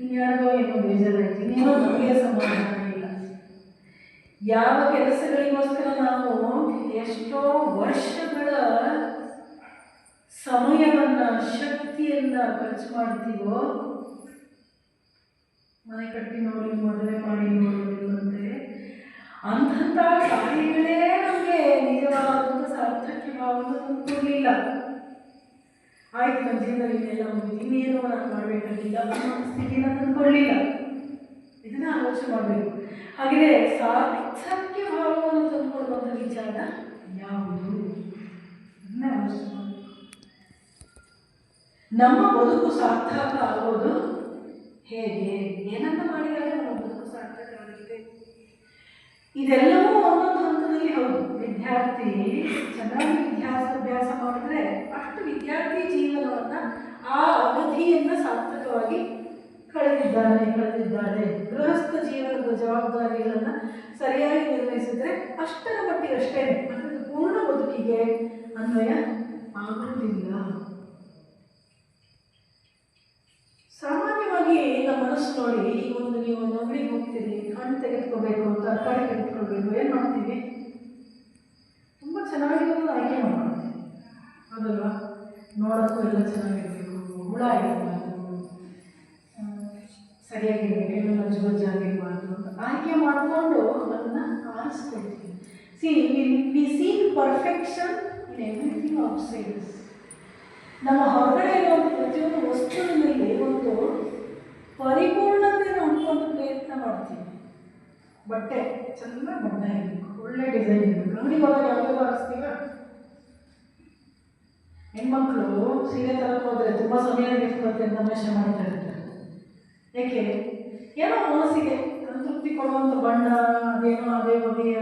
ಇನ್ಯಾರಿಗೋ ಏನೋ ಬೇಜಾರಾಯ್ತು. ಇನ್ನೇನೋ ನಮಗೆ ಸಮಾಧಾನ ಇಲ್ಲ ಯಾವ ಕೆಲಸಗಳಿಗೋಸ್ಕರ ನಾವು ಎಷ್ಟೋ ವರ್ಷಗಳ ಸಮಯವನ್ನ ಶಕ್ತಿಯನ್ನ ಖರ್ಚು ಮಾಡ್ತೀವೋ ಮನೆ ಕಟ್ಟಿ ನೋಡಿ ಮದುವೆ ಮಾಡಿ ನೋಡೋದಿಲ್ಲಂತೆ ಅಂತಹ ಕಾರ್ಯಗಳೇ ನಮಗೆ ನಿಜವಾದಂಥ ಸಾರ್ಥಕ್ಯ ಭಾವನೆ ತಂದುಕೊಡ್ಲಿಲ್ಲ ಆಯ್ತು ನನ್ನ ಜೀವನದಲ್ಲಿ ಇನ್ನೆಲ್ಲ ಮುಗಿದು ಇನ್ನೇನು ನಾನು ಮಾಡಬೇಕಾಗಿಲ್ಲ ಅನ್ನೋ ಸ್ಥಿತಿನ ತಂದುಕೊಳ್ಳಿಲ್ಲ ಇದನ್ನ ಆಲೋಚನೆ ಮಾಡಬೇಕು. ಹಾಗೆಯೇ ಸಾರ್ಥಕ್ಯ ಭಾವವನ್ನು ತಂದುಕೊಳ್ಳುವಂಥ ವಿಚಾರ ಯಾವುದು? ನಮ್ಮ ಬದುಕು ಸಾರ್ಥಕ ಆಗೋದು ಹೇಗೆ? ಏನನ್ನ ಮಾಡಿದಾಗ ನಮ್ಮ ಬದುಕು ಸಾರ್ಥಕ ಆಗಿದೆ? ಇದೆಲ್ಲವೂ ಒಂದೊಂದು ಹಂತದಲ್ಲಿ ಹೌದು. ವಿದ್ಯಾರ್ಥಿ, ಚೆನ್ನಾಗಿ ವಿದ್ಯಾಭ್ಯಾಸ ಮಾಡಿದ್ರೆ ಅಷ್ಟು ಆ ಅವಧಿಯನ್ನ ಸಾರ್ಥಕವಾಗಿ ಕಳೆದಿದ್ದಾನೆ ಕಳೆದಿದ್ದಾರೆ. ಗೃಹಸ್ಥ ಜೀವನದ ಜವಾಬ್ದಾರಿಗಳನ್ನ ಸರಿಯಾಗಿ ನಿರ್ವಹಿಸಿದ್ರೆ ಅಷ್ಟರ ಮಟ್ಟಿಗೆ ಅಷ್ಟೇ ಅಂದ್ರೆ ಪೂರ್ಣ ಬದುಕಿಗೆ ಅನ್ವಯ ಆಗುವುದಿಲ್ಲ. ಸಾಮಾನ್ಯವಾಗಿ ನಮ್ಮ ಮನಸ್ಸು ನೋಡಿ, ಈ ಒಂದು ನೀವು ಒಂದು ಅಂಗಡಿಗೆ ಹೋಗ್ತೀರಿ, ಹಣ್ಣು ತೆಗೆದುಕೋಬೇಕು ತರಕಾರಿ ತೆಗೆದುಕೊಳ್ಬೇಕು ಏನು ಮಾಡ್ತೀವಿ? ತುಂಬ ಚೆನ್ನಾಗಿರೋದು ಆಯ್ಕೆ ಮಾಡ್ತೀವಿ. ಅದಲ್ವಾ? ನೋಡೋಕ್ಕೂ ಎಲ್ಲ ಚೆನ್ನಾಗಿರಬೇಕು ಇರಬಾರ್ದು ಸರಿಯಾಗಿರಬೇಕು ಗಜ್ಜು ಗಜ್ಜಾಗಿರಬಾರ್ದು ಅಂತ ಆಯ್ಕೆ ಮಾಡಿಕೊಂಡು ಅದನ್ನು ಆರಿಸ್ಕೊಳ್ತೀವಿ C V C perfection in everything outsiders ನಮ್ಮ ಹೊರಗಡೆ ಇರೋ ಪ್ರತಿಯೊಂದು ವಸ್ತುವಿನಲ್ಲಿ ಒಂದು ಪರಿಪೂರ್ಣತೆ ನೋಡ್ಕೊಂಡು ಪ್ರಯತ್ನ ಮಾಡ್ತೀವಿ ಬಟ್ಟೆ ಚೆನ್ನಾಗಿ ಬಣ್ಣ ಇರಬೇಕು ಒಳ್ಳೆ ಡಿಸೈನ್ ಇರಬೇಕು ಹೋದಾಗ ಯಾವುದೋ ಆರಿಸ್ತೀವ ಹೆಣ್ಮಕ್ಳು ಸೀರೆ ತರಕ್ಕೆ ಹೋದರೆ ತುಂಬ ಸಮಯ ಬೇಕು ಅಂತ ತಮಾಷೆ ಮಾಡ್ತಾ ಇರ್ತಾರೆ ಯಾಕೆ ಏನೋ ಮನಸ್ಸಿಗೆ ತೃಪ್ತಿ ಕೊಡುವಂಥ ಬಣ್ಣ, ಅದೇನೋ ಅದೇ ಬಗೆಯ